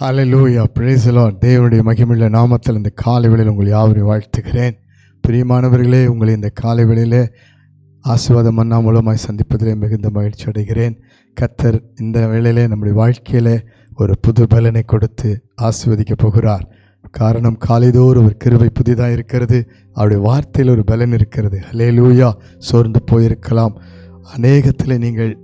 Hallelujah பிரேசலோ தேவனுடைய மகிமையுள்ள நாமத்தில் இந்த காலை வேளையில் உங்களை யாவரையும் வாழ்த்துகிறேன். பிரியமானவர்களே உங்களை இந்த காலை வேளையில் ஆசீர்வாதம் மன்னா மூலமாய் சந்திப்பதிலே மிகுந்த மகிழ்ச்சி அடைகிறேன். கத்தர் இந்த வேளையிலே நம்முடைய வாழ்க்கையில் ஒரு புது பலனை கொடுத்து ஆசீர்வதிக்க போகிறார். காரணம் காலைதோறும் ஒரு கிருவை புதிதாக இருக்கிறது. அவருடைய வார்த்தையில் ஒரு பலன் இருக்கிறது. ஹலே லூயா சோர்ந்து போயிருக்கலாம். அநேகத்தில் நீங்கள்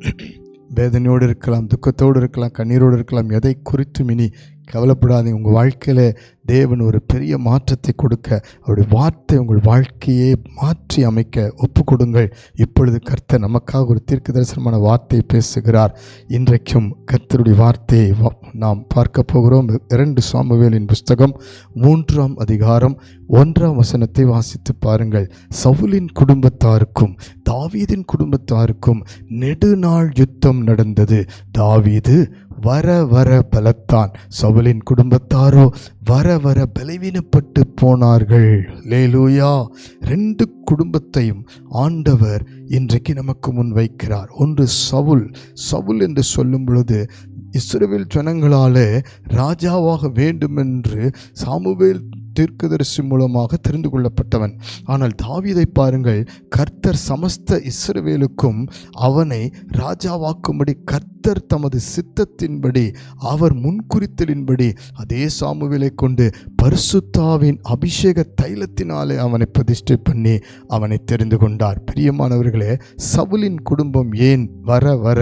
வேதனையோடு இருக்கலாம் துக்கத்தோடு இருக்கலாம் கண்ணீரோடு இருக்கலாம் எதை குறித்தும் இனி கவலைப்படாதீங்க உங்கள் வாழ்க்கையில் தேவன் ஒரு பெரிய மாற்றத்தை கொடுக்க அவருடைய வார்த்தை உங்கள் வாழ்க்கையை மாற்றி அமைக்க ஒப்பு கொடுங்கள் இப்பொழுது கர்த்தர் நமக்காக ஒரு தீர்க்க தரிசனமான வார்த்தையை பேசுகிறார். இன்றைக்கும் கர்த்தருடைய வார்த்தையை வா- நாம் பார்க்க போகிறோம். இரண்டு சாமுவேலின் புஸ்தகம் மூன்றாம் அதிகாரம் ஒன்றாம் வசனத்தை வாசித்து பாருங்கள். சவுலின் குடும்பத்தாருக்கும் தாவீதின் குடும்பத்தாருக்கும் நெடுநாள் யுத்தம் நடந்தது. தாவீது வர வர பலத்தான். சவுலின் குடும்பத்தாரோ வர வர பலவீனப்பட்டு போனார்கள். லேலூயா ரெண்டு குடும்பத்தையும் ஆண்டவர் இன்றைக்கு நமக்கு முன் வைக்கிறார். ஒன்று சவுல். சவுல் என்று சொல்லும் பொழுது இஸ்ரவேல் ஜனங்களாலே ராஜாவாக வேண்டுமென்று சாமுவேல் தீர்க்கதரிசி மூலமாக தெரிந்து கொள்ளப்பட்டவன். ஆனால் தாவீதை பாருங்கள் கர்த்தர் சமஸ்த இஸ்ரவேலுக்கும் அவனை ராஜாவாக்கும்படி கர்த்தர் தமது சித்தத்தின்படி அவர் முன்குறித்தலின்படி அதே சாமுவிலை கொண்டு பரிசுத்தாவின் அபிஷேக தைலத்தினாலே அவனை பிரதிஷ்டை பண்ணி அவனை தெரிந்து கொண்டார். பிரியமானவர்களே சவுலின் குடும்பம் ஏன் வர வர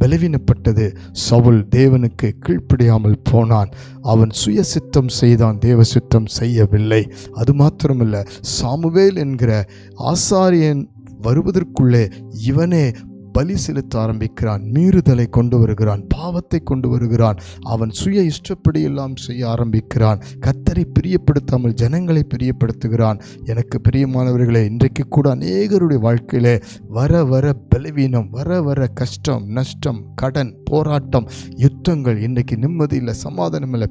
பலவீனப்பட்டது. சவுல் தேவனுக்கு கீழ்ப்படியாமல் போனான். அவன் சுய சித்தம் செய்தான் தேவ சித்தம் செய்யவில்லை. அது மாத்திரமல்ல சாமுவேல் என்கிற ஆசாரியன் வருவதற்குள்ளே இவனே பலி செலுத்த ஆரம்பிக்கிறான் மீறுதலை கொண்டு வருகிறான் பாவத்தை கொண்டு வருகிறான். அவன் சுய இஷ்டப்படி எல்லாம் செய்ய ஆரம்பிக்கிறான். கத்தரை பிரியப்படுத்தாமல் ஜனங்களை பிரியப்படுத்துகிறான். எனக்கு பிரியமானவர்களே இன்றைக்கு கூட அநேகருடைய வாழ்க்கையிலே வர வர பலவீனம் வர வர கஷ்டம் நஷ்டம் கடன் போராட்டம் யுத்தங்கள் இன்றைக்கு நிம்மதி இல்லை சமாதானம் இல்லை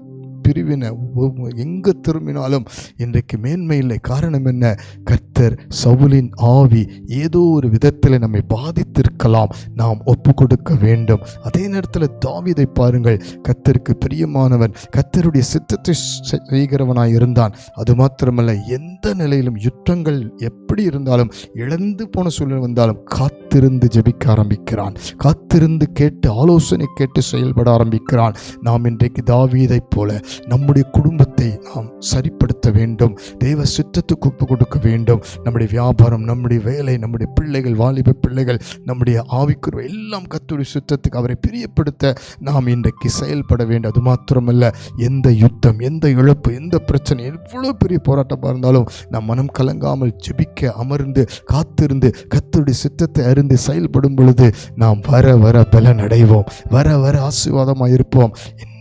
பிரிவினை எங்கே எங்கு திரும்பினாலும் இன்றைக்கு மேன்மை இல்லை. காரணம் என்ன? கர்த்தர் சவுலின் ஆவி ஏதோ ஒரு விதத்தில் நம்மை பாதித்திருக்கலாம். நாம் ஒப்பு கொடுக்க வேண்டும். அதே நேரத்தில் தாவிதை பாருங்கள். கத்தருக்கு பிரியமானவன் கத்தருடைய சித்தத்தை செய்கிறவனாய் இருந்தான். அது மாத்திரமல்ல எந்த நிலையிலும் யுத்தங்கள் எப்படி இருந்தாலும் இழந்து போன சூழ்நிலை வந்தாலும் காத்திருந்து ஜெபிக்க ஆரம்பிக்கிறான். காத்திருந்து கேட்டு ஆலோசனை கேட்டு செயல்பட ஆரம்பிக்கிறான். நாம் இன்றைக்கு தாவீதைப் போல நம்முடைய குடும்பத்தை நாம் சரிப்படுத்த வேண்டும். தெய்வ சித்தத்துக்கு ஒப்பு கொடுக்க வேண்டும். நம்முடைய வியாபாரம் நம்முடைய வேலை நம்முடைய பிள்ளைகள் வாலிப பிள்ளைகள் நம்முடைய ஆவிக்குறவை எல்லாம் கத்துடைய சித்தத்துக்கு அவரை பிரியப்படுத்த நாம் இன்றைக்கு செயல்பட வேண்டும். அது மாத்திரமல்ல எந்த யுத்தம் எந்த இழப்பு எந்த பிரச்சனை எவ்வளோ பெரிய போராட்டமாக இருந்தாலும் நாம் மனம் கலங்காமல் ஜெபிக்க அமர்ந்து காத்திருந்து கத்துடைய சித்தத்தை அறிந்து செயல்படும் பொழுது நாம் வர வர பலன் அடைவோம் வர வர ஆசீர்வாதமாக இருப்போம்.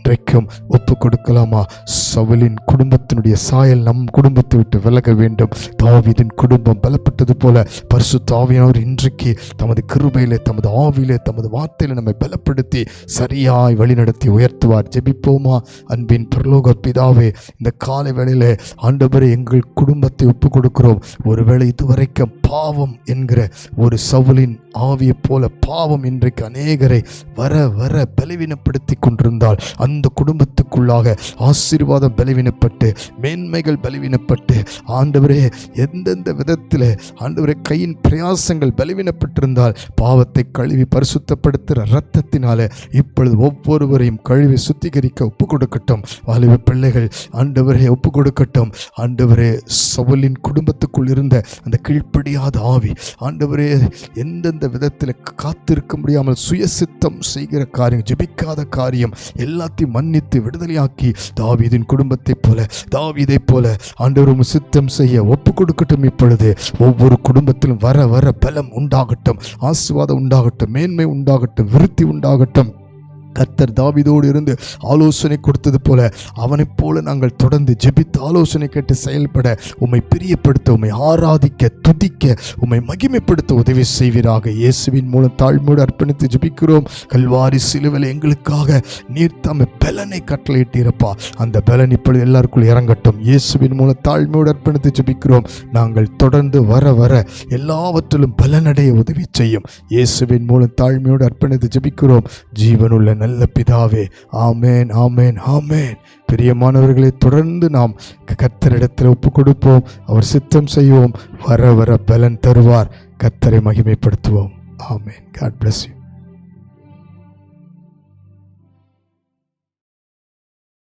இன்றைக்கும் ஒப்பு கொடுக்கலாமா சவுலின் குடும்பத்தினுடைய சாயல் நம் குடும்பத்தை விட்டு விலக வேண்டும். தாவிதின் குடும்பம் பலப்பட்டது போல பரிசு தாவியானவர் இன்றைக்கு தமது கிருபையிலே தமது ஆவியிலே தமது வார்த்தையில நம்மை பலப்படுத்தி சரியாய் வழிநடத்தி உயர்த்துவார். ஜெபிப்போமா? அன்பின் பரலோக பிதாவே இந்த காலை வேளையிலே ஆண்டவரை எங்கள் குடும்பத்தை ஒப்பு கொடுக்கிறோம் ஒருவேளை இதுவரைக்கும் பாவம் என்கிற ஒரு சவுலின் ஆவியை போல பாவம் இன்றைக்கு அநேகரை வர வர பலவீனப்படுத்தி கொண்டிருந்தால் அந்த குடும்பத்துக்குள்ளாக ஆசீர்வாதம் பலவீனப்பட்டு மேன்மைகள் பலவீனப்பட்டு ஆண்டவரே எந்தெந்த விதத்தில் ஆண்டவரே கையின் பிரயாசங்கள் பலவீனப்பட்டிருந்தால் பாவத்தை கழுவி பரிசுத்தப்படுத்துகிற இரத்தத்தினால இப்பொழுது ஒவ்வொருவரையும் கழுவி சுத்திகரிக்க ஒப்பு கொடுக்கட்டும் வாலிப பிள்ளைகள் ஆண்டவரே ஒப்பு கொடுக்கட்டும் ஆண்டவரே சவுலின் குடும்பத்துக்குள் இருந்த அந்த கீழ்ப்படியாத ஆவி ஆண்டவரே எந்தெந்த விதத்தில் காத்திருக்க முடியாமல் சுயசித்தம் செய்கிற காரியம் ஜெபிக்காத காரியம் எல்லாத்தையும் மன்னித்து விடுதலையாக்கி தாவீதின் குடும்பத்தைப் போல தாவீதைப் போல ஆண்டவரும் சித்தம் செய்ய ஒப்பு கொடுக்கட்டும் இப்பொழுது. ஒவ்வொரு குடும்பத்திலும் வர வர பலம் உண்டாகட்டும் ஆசீர்வாதம் உண்டாகட்டும் மேன்மை உண்டாகட்டும் விருத்தி உண்டாகட்டும். கர்த்தர் தாவிதோடு இருந்து ஆலோசனை கொடுத்தது போல அவனைப் போல நாங்கள் தொடர்ந்து ஜெபித்து ஆலோசனை கேட்டு செயல்பட உம்மை பிரியப்படுத்த உம்மை ஆராதிக்க துதிக்க உம்மை மகிமைப்படுத்த உதவி செய்வீராக. இயேசுவின் மூலம் தாழ்மையோடு அர்ப்பணித்து ஜெபிக்கிறோம். கல்வாரி சிலுவில் எங்களுக்காக நீர் தம்மை பலனை கட்டளையிட்டீரப்பா. அந்த பலன் இப்பொழுது எல்லாருக்குள் இறங்கட்டும். இயேசுவின் மூலம் தாழ்மையோடு அர்ப்பணித்து ஜெபிக்கிறோம். நாங்கள் தொடர்ந்து வர வர எல்லாவற்றிலும் பலனடைய உதவி செய்யும். இயேசுவின் மூலம் தாழ்மையோடு அர்ப்பணித்து ஜெபிக்கிறோம். ஜீவனுள்ள நல்ல நல்ல பிதாவே ஆமேன் ஆமேன் ஆமேன். பிரியமானவர்களை தொடர்ந்து நாம் கத்தரிடத்தில் ஒப்பு கொடுப்போம் அவர் சித்தம் செய்வோம் வர வர பலன் தருவார். கத்தரை மகிமைப்படுத்துவோம். ஆமேன். God bless you